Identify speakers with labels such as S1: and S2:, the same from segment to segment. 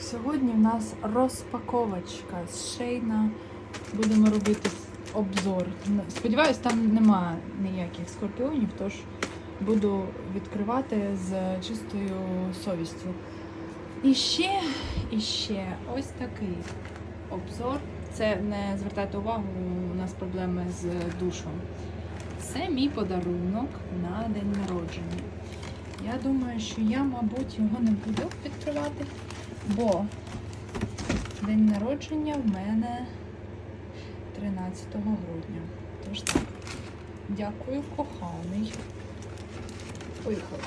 S1: Сьогодні в нас розпаковочка з шейна. Будемо робити обзор. Сподіваюсь, там немає ніяких скорпіонів, тож буду відкривати з чистою совістю. І ще, і ще ось такий обзор. Це не звертайте увагу, у нас проблеми з душом. Це мій подарунок на день народження. Я думаю, що я, мабуть, його не буду відкривати, бо день народження в мене 13 грудня. Тож так, дякую, коханий. Поїхали.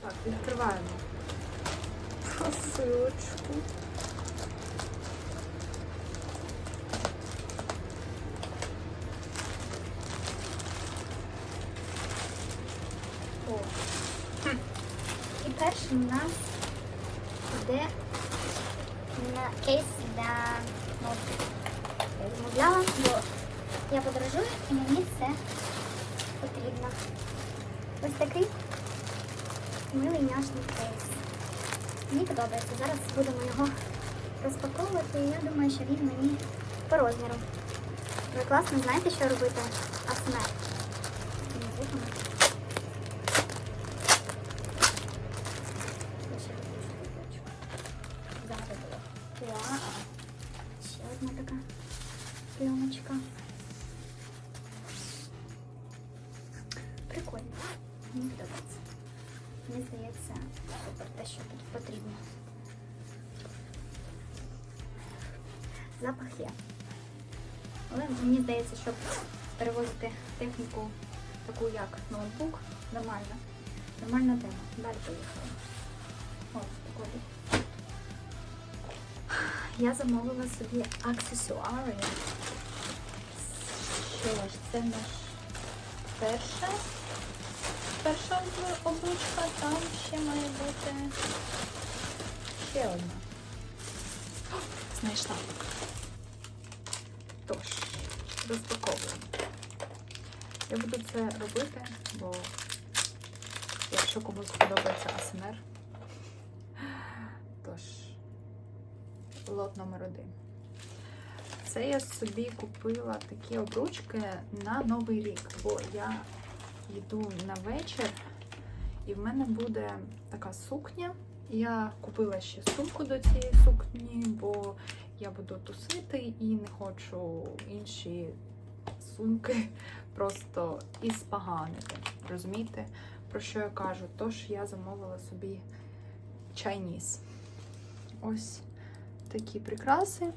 S1: Так, відкриваємо посилочку.
S2: О. І перший у нас буде на кейс для ноутбуку. Я замовляла, бо я подорожую і мені це потрібно. Ось такий милий няшний кейс. Мені подобається. Зараз будемо його розпаковувати і я думаю, що він мені по розміру. Ви класно знаєте, що робити асмер. Супер те, що потрібно. Запах є. Але мені здається, щоб перевозити техніку таку як ноутбук, нормально. Нормальна тема. Далі поїхали. Ось такий. Я замовила собі аксесуари. Що ж, це наш перша. Перша облучка, там ще має бути ще одна. О, Знайшла. Тож, розпаковуємо. Я буду це робити, бо якщо комусь подобається АСМР, тож лот номер один. Це я собі купила такі обручки на Новий рік, бо я йду на вечір, і в мене буде така сукня. Я купила ще сумку до цієї сукні, бо я буду тусити і не хочу інші сумки просто іспоганити. Розумієте, про що я кажу? Тож я замовила собі чайніс. Ось такі прикраси.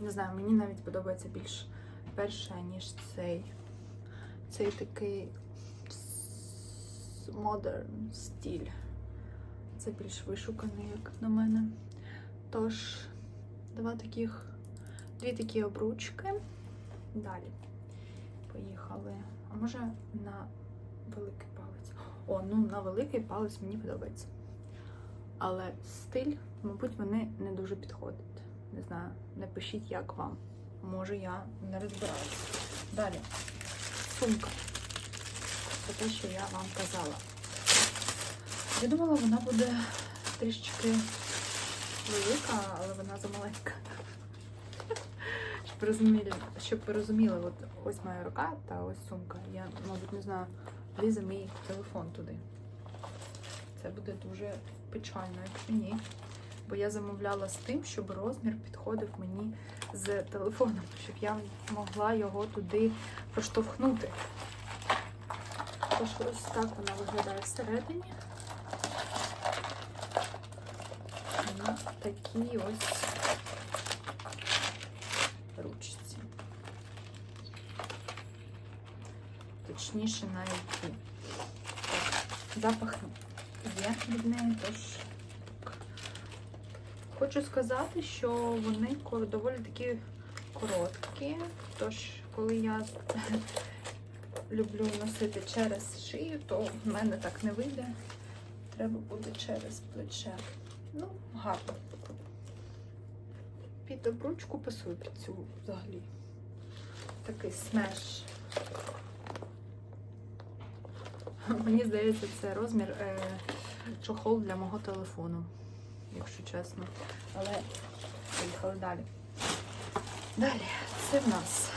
S2: Не знаю, мені навіть подобається більш перша, ніж цей. Цей такий модерн стиль. Це більш вишуканий, як на мене. Тож, два таких, дві такі обручки. Далі. Поїхали. А може на великий палець. О, ну на великий палець мені подобається. Але стиль, мабуть, вони не дуже підходять. Не знаю, напишіть, як вам. Може, я не розбираюся. Далі. Сумка. Це те, що я вам казала. Я думала, вона буде трішечки велика, але вона замаленька. Щоб розуміли, щоб розуміли, от ось моя рука та ось сумка. Я, мабуть, не знаю, влізе мій телефон туди. Це буде дуже печально, якщо ні. Бо я замовляла з тим, щоб розмір підходив мені з телефоном, щоб я могла його туди проштовхнути. Тож ось так вона виглядає всередині. На такій ось ручці. Точніше на які. Так, запах є від неї, тож. Хочу сказати, що вони доволі такі короткі. Тож, коли я люблю носити через шию, то в мене так не вийде. Треба буде через плече. Ну, гарно. Під обручку пасує під цю взагалі. Такий смеш. Мені здається, це розмір е, чохол для мого телефону. Якщо чесно. Але поїхали далі. Далі, це в нас,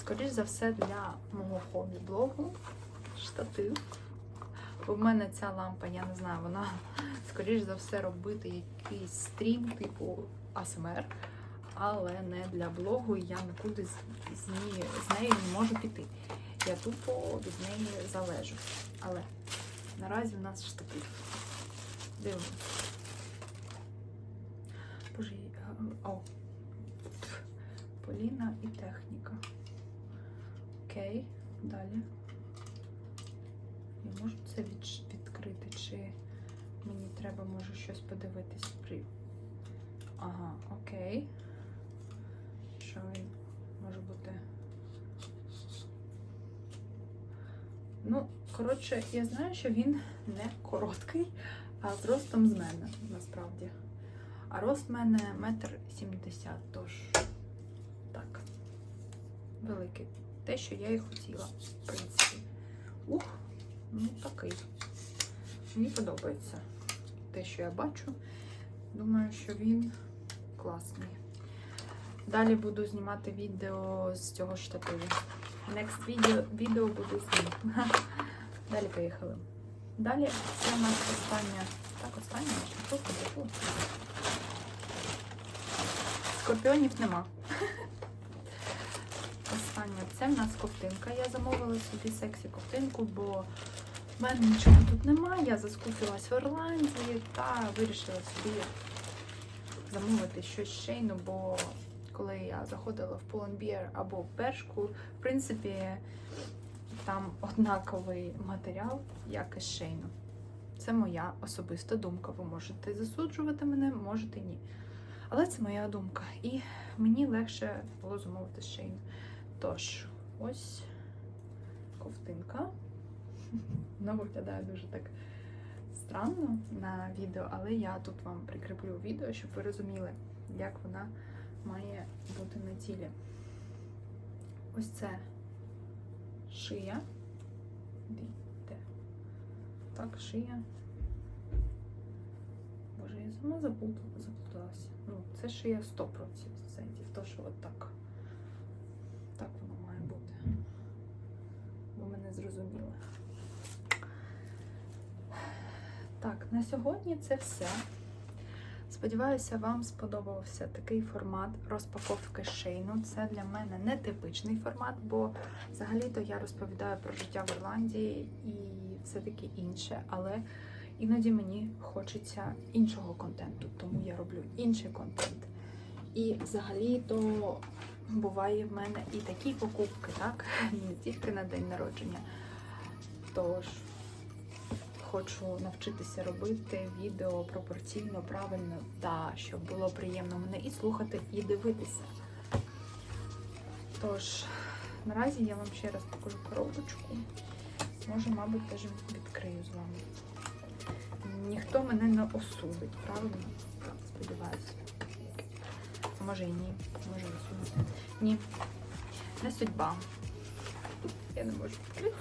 S2: скоріш за все, для мого хобі-блогу штатив. Бо в мене ця лампа, я не знаю, вона, скоріш за все, робити якийсь стрім, типу АСМР, але не для блогу, і я нікуди з, з, з нею не можу піти. Я тупо від неї залежу. Але наразі в нас штатив. Дивимось. Боже, я- о. Поліна і техніка. Окей, далі. Я можу це відкрити, чи мені треба, може, щось подивитись при. Ага, окей. Що він може бути? Ну, коротше, я знаю, що він не короткий, а зростом з мене, насправді. А рост в мене метр сімдесят, тож так. Великий. Те, що я і хотіла, в принципі. Ух, ну такий. Мені подобається те, що я бачу. Думаю, що він класний. Далі буду знімати відео з цього штативу. Next відео, відео буду ним. Далі поїхали. Далі це у нас остання. Так, остання. Скорпіонів нема. Остання. Це в нас ковтинка. Я замовила собі сексі ковтинку, бо в мене нічого тут немає. Я заскупилась в Ірландії та вирішила собі замовити щось шейну, бо коли я заходила в Pull&Bear або в Бершку, в принципі, там однаковий матеріал, як і шейну. Це моя особиста думка. Ви можете засуджувати мене, можете ні. Але це моя думка. І мені легше було замовити шейн. Тож, ось ковтинка. Вона виглядає дуже так странно на відео, але я тут вам прикріплю відео, щоб ви розуміли, як вона має бути на тілі. Ось це шия. Так, шия. Боже, я сама заплутала- заплуталася. Ну, це шия 100%, то що от так. Так воно має бути. Ви мене зрозуміли. Так, на сьогодні це все. Сподіваюся, вам сподобався такий формат розпаковки шейну. Це для мене нетипичний формат, бо взагалі-то я розповідаю про життя в Ірландії і все таки інше, але іноді мені хочеться іншого контенту, тому я роблю інший контент. І взагалі-то буває в мене і такі покупки, так? Не тільки на день народження. Тож хочу навчитися робити відео пропорційно, правильно, та щоб було приємно мене і слухати, і дивитися. Тож, наразі я вам ще раз покажу коробочку. Може, мабуть, теж відкрию з вами. Ніхто мене не осудить, правильно? Сподіваюся. Може і ні. Може осудить. Ні. Не судьба. Я не можу відкрити.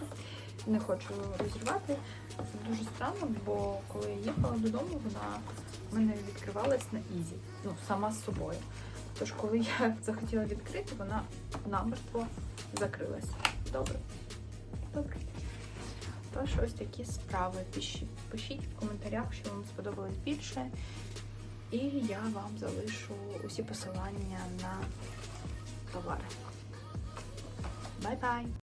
S2: Не хочу розірвати. Це дуже странно, бо коли я їхала додому, вона в мене відкривалась на ізі. Ну, сама з собою. Тож, коли я захотіла відкрити, вона намертво закрилася. Добре. Добре. Тож ось такі справи. Пишіть, пишіть в коментарях, що вам сподобалось більше. І я вам залишу усі посилання на товари. Бай-бай!